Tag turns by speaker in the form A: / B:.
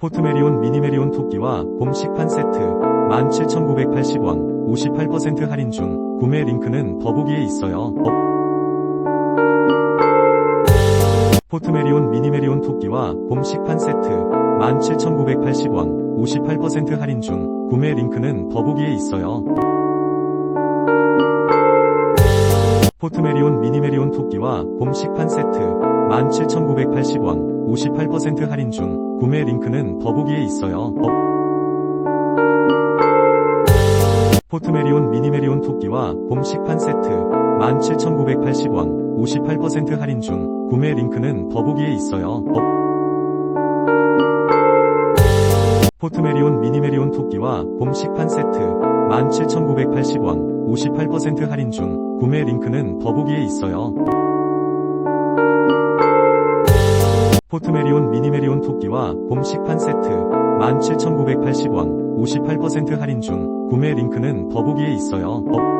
A: 포트메리온 미니메리온 토끼와 봄 식판 세트 17,980원 58% 할인 중 구매 링크는 더보기에 있어요. 어. 포트메리온 미니메리온 토끼와 봄 식판 세트 17,980원 58% 할인 중 구매 링크는 더보기에 있어요. 포트메리온 미니메리온 토끼와 봄 식판 세트 17,980원 58% 할인 중 구매 링크는 더보기에 있어요. 어. 포트메리온 미니메리온 토끼와 봄 식판 세트 17,980원 58% 할인 중 구매 링크는 더보기에 있어요. 어. 포트메리온 미니메리온 토끼와 봄 식판 세트 17,980원 58% 할인 중 구매 링크는 더보기에 있어요. 포트메리온 미니메리온 토끼와 봄 식판 세트 17,980원 58% 할인 중 구매 링크는 더보기에 있어요. 어.